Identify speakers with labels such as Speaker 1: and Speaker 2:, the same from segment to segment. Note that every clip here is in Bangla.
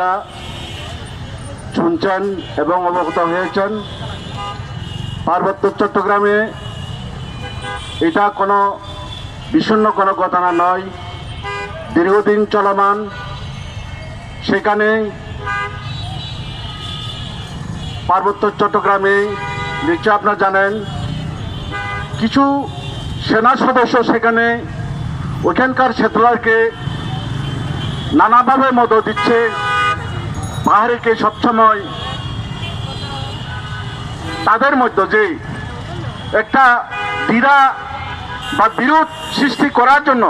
Speaker 1: আপনারা শুনছেন এবং অবগত হয়েছেন। পার্বত্য চট্টগ্রামে এটা কোনো বিষণ্ণ কোনো ঘটনা নয়। দীর্ঘদিন চলমান। সেখানে পার্বত্য চট্টগ্রামে, নিশ্চয় আপনারা জানেন, কিছু সেনা সদস্য সেখানে ওখানকার সেতলারকে নানাভাবে মদত দিচ্ছে। পাহাড়িকে সবসময় তাদের মধ্যে যে একটা দ্বিধা বা বিরোধ সৃষ্টি করার জন্য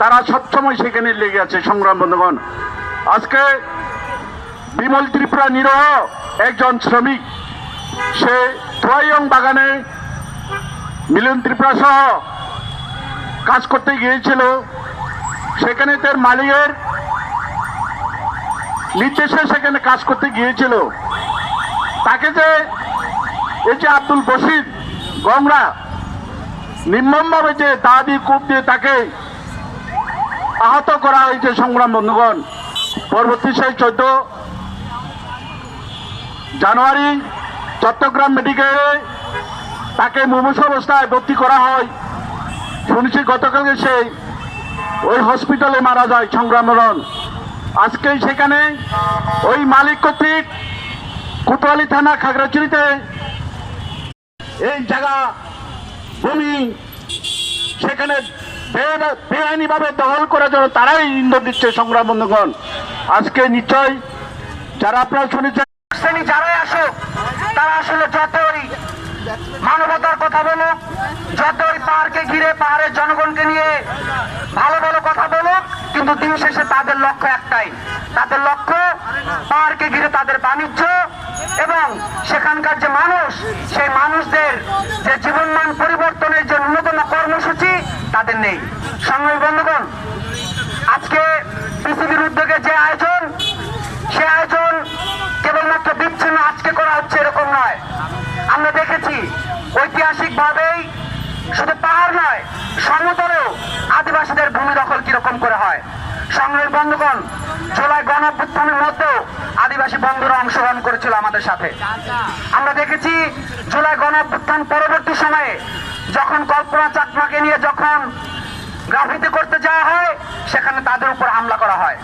Speaker 1: তারা সবসময় সেখানে লেগে আছে, সংগ্রাম বন্ধুগণ। আজকে বিমল ত্রিপুরা নিরহ একজন শ্রমিক, সে থোয়াইয়ং বাগানে মিলন ত্রিপুরা সহ কাজ করতে গিয়েছিল। সেখানে তার মালিকের নির্দেশে সেখানে কাজ করতে গিয়েছিল। তাকে যে এই যে আব্দুল বসির গংরা নির্মমভাবে যে দাদি কূপ দিয়ে তাকে আহত করা হয়েছে সংগ্রাম বন্ধুগণ, পরবর্তী সেই চোদ্দ জানুয়ারি চট্টগ্রাম মেডিকেলে তাকে মুমূর্ষ অবস্থায় ভর্তি করা হয়। শুনেছি গতকালকে সেই ওই হসপিটালে মারা যায় সংগ্রাম আজকে সেখানে ওই মালিক কর্তৃক কোতোয়ালি থানা খাগড়াছড়িতে এই জায়গা ভূমি সেখানে বেআইনি ভাবে দখল করার জন্য তারাই ইন্ধন দিচ্ছে সংগ্রাম বন্ধুগণ। আজকে নিশ্চয় যারা আপনারা শুনেছেন,
Speaker 2: শ্রেণি যারাই আসুক, তারা আসলে যতই মানবতার কথা বলুক, যতই পাহাড়কে ঘিরে পাহাড়ের জনগণকে নিয়ে ভালো ভালো কিন্তু দিন শেষে তাদের লক্ষ্য একটাই। তাদের লক্ষ্য পাহাড়কে ঘিরে তাদের বাণিজ্য এবং সেখানকার যে মানুষ, সেই মানুষদের যে জীবনমান পরিবর্তনের যে ন্যূনতম কর্মসূচি, তাদের নেই। সংগ্রামী বন্ধুগণ, আজকে পৃথিবীর উদ্যোগে যে আয়োজন, সে আয়োজন কেবলমাত্র বিচ্ছিন্ন আজকে করা হচ্ছে এরকম নয়। আমরা দেখেছি ঐতিহাসিক আদিবাসীদের ভূমি দখল কীরকম করে হয়? সংগ্রহের বন্ধুগণ, জুলাই গণ অভ্যুত্থানের মধ্যেও আদিবাসী বন্ধুরা অংশগ্রহণ করেছিল আমাদের সাথে। আমরা দেখেছি জুলাই গণ অভ্যুত্থান পরবর্তী সময়ে যখন কল্পনা চাকমাকে নিয়ে যখন গ্রাফিতে করতে যাওয়া হয়, সেখানে তাদের উপর হামলা করা হয়।